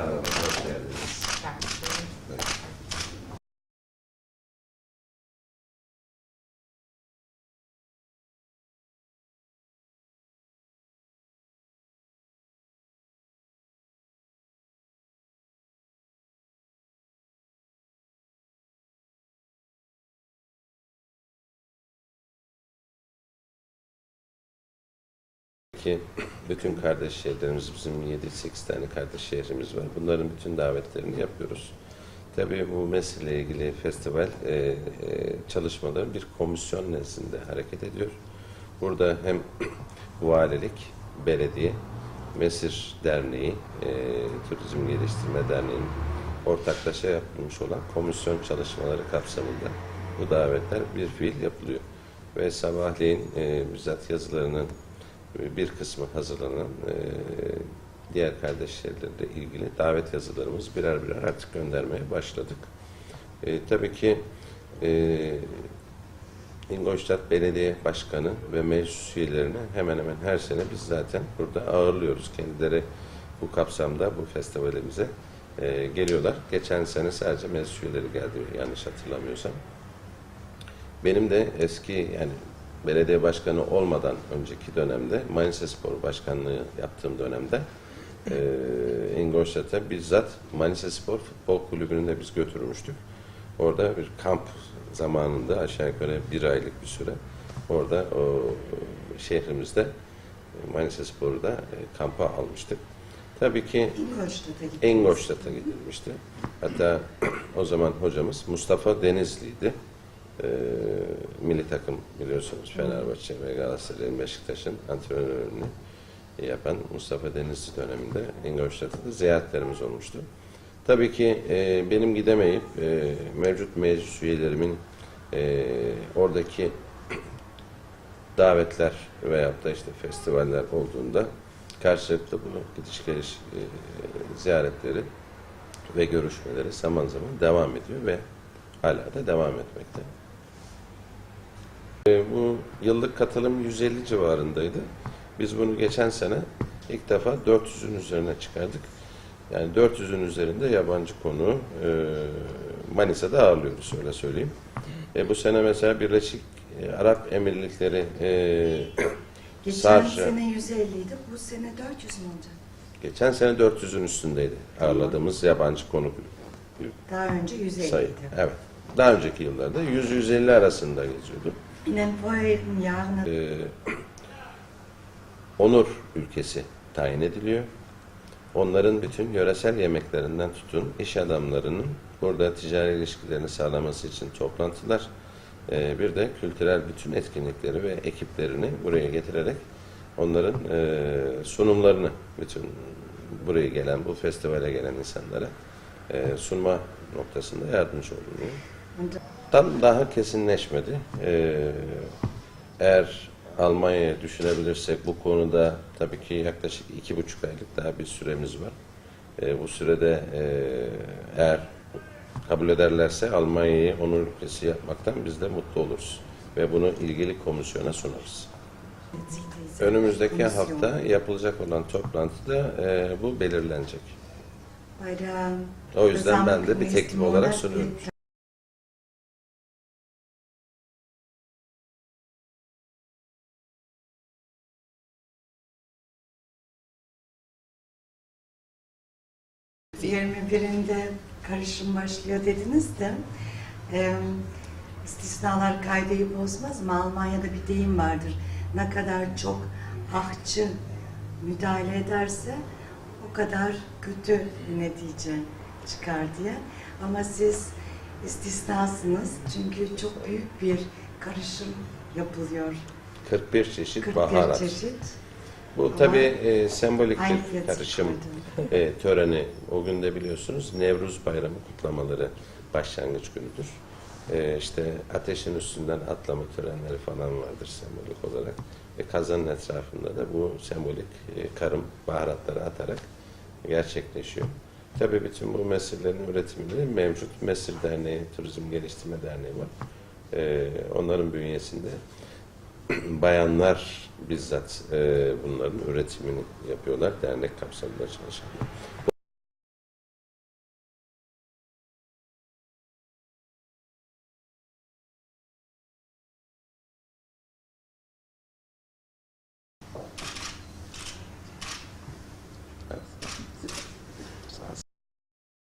呃。Ki bütün kardeş şehirlerimiz bizim 7-8 tane kardeş şehrimiz var. Bunların bütün davetlerini yapıyoruz. Tabii bu mesele ilgili festival e, e, çalışmaları bir komisyon nezdinde hareket ediyor. Burada hem valilik, belediye, Mesir Derneği, e, Turizm Geliştirme Derneği'nin ortaklaşa yapılmış olan komisyon çalışmaları kapsamında bu davetler bir fiil yapılıyor. Ve sabahleyin e, bizzat yazılarının bir kısmı hazırlanan e, diğer kardeşlerle ilgili davet yazılarımız birer birer artık göndermeye başladık. E, tabii ki e, İngolstadt Belediye Başkanı ve meclis üyelerini hemen hemen her sene biz zaten burada ağırlıyoruz. Kendileri bu kapsamda bu festivalimize e, geliyorlar. Geçen sene sadece meclis üyeleri geldi yanlış hatırlamıyorsam. Benim de eski yani belediye başkanı olmadan önceki dönemde Manisa Spor Başkanlığı yaptığım dönemde e, Ingolstadt'a bizzat Manisa Spor Futbol Kulübü'nü de biz götürmüştük. Orada bir kamp zamanında aşağı yukarı bir aylık bir süre orada o şehrimizde Manisa Spor'u da e, kampa almıştık. Tabii ki. Ingolstadt'a gidilmişti. Hatta o zaman hocamız Mustafa Denizli'ydi. Ee, milli takım biliyorsunuz Fenerbahçe ve Galatasaray'ın Beşiktaş'ın antrenörlüğünü yapan Mustafa Denizli döneminde Ingolstadt'ta da ziyaretlerimiz olmuştu. Tabii ki e, benim gidemeyip e, mevcut meclis üyelerimin e, oradaki davetler veyahut da işte festivaller olduğunda karşılıklı bunu gidiş geliş e, ziyaretleri ve görüşmeleri zaman zaman devam ediyor ve hala da devam etmekte. E, bu yıllık katılım 150 civarındaydı. Biz bunu geçen sene ilk defa 400'ün üzerine çıkardık. Yani 400'ün üzerinde yabancı konu e, Manisa'da ağırlıyoruz öyle söyleyeyim. E, bu sene mesela Birleşik e, Arap Emirlikleri e, Geçen Sarca. sene 150 idi, bu sene 400 mü olacak? geçen sene 400'ün üstündeydi ağırladığımız yabancı konu Daha önce 150 sayı. idi. Evet. Daha önceki yıllarda 100-150 arasında geziyordu. In den vorherigen Jahren Ee, onur ülkesi tayin ediliyor. Onların bütün yöresel yemeklerinden tutun iş adamlarının burada ticari ilişkilerini sağlaması için toplantılar, ee, bir de kültürel bütün etkinlikleri ve ekiplerini buraya getirerek onların ee, sunumlarını bütün buraya gelen, bu festivale gelen insanlara ee, sunma noktasında yardımcı olunuyor. Tam daha kesinleşmedi. Ee, eğer Almanya'yı düşünebilirsek bu konuda tabii ki yaklaşık iki buçuk aylık daha bir süremiz var. Ee, bu sürede e, eğer kabul ederlerse Almanya'yı onur ülkesi yapmaktan biz de mutlu oluruz. Ve bunu ilgili komisyona sunarız. Önümüzdeki hafta yapılacak olan toplantıda e, bu belirlenecek. O yüzden ben de bir teklif olarak sunuyorum. ...21'inde karışım başlıyor dediniz de... E, ...istisnalar kaydeyi bozmaz mı? Almanya'da bir deyim vardır. Ne kadar çok ahçı müdahale ederse... ...o kadar kötü netice çıkar diye. Ama siz istisnasınız. Çünkü çok büyük bir karışım yapılıyor. 41 çeşit 41 baharat. çeşit. Bu Ama tabii e, sembolik bir karışım e, töreni. O gün de biliyorsunuz Nevruz Bayramı kutlamaları başlangıç günüdür. E, işte ateşin üstünden atlama törenleri falan vardır sembolik olarak. Ve kazanın etrafında da bu sembolik e, karım baharatları atarak gerçekleşiyor. Tabii bütün bu mesirlerin üretiminde mevcut Mesir Derneği, Turizm Geliştirme Derneği var. E, onların bünyesinde bayanlar bizzat e, bunların üretimini yapıyorlar dernek kapsamında çalışanlar.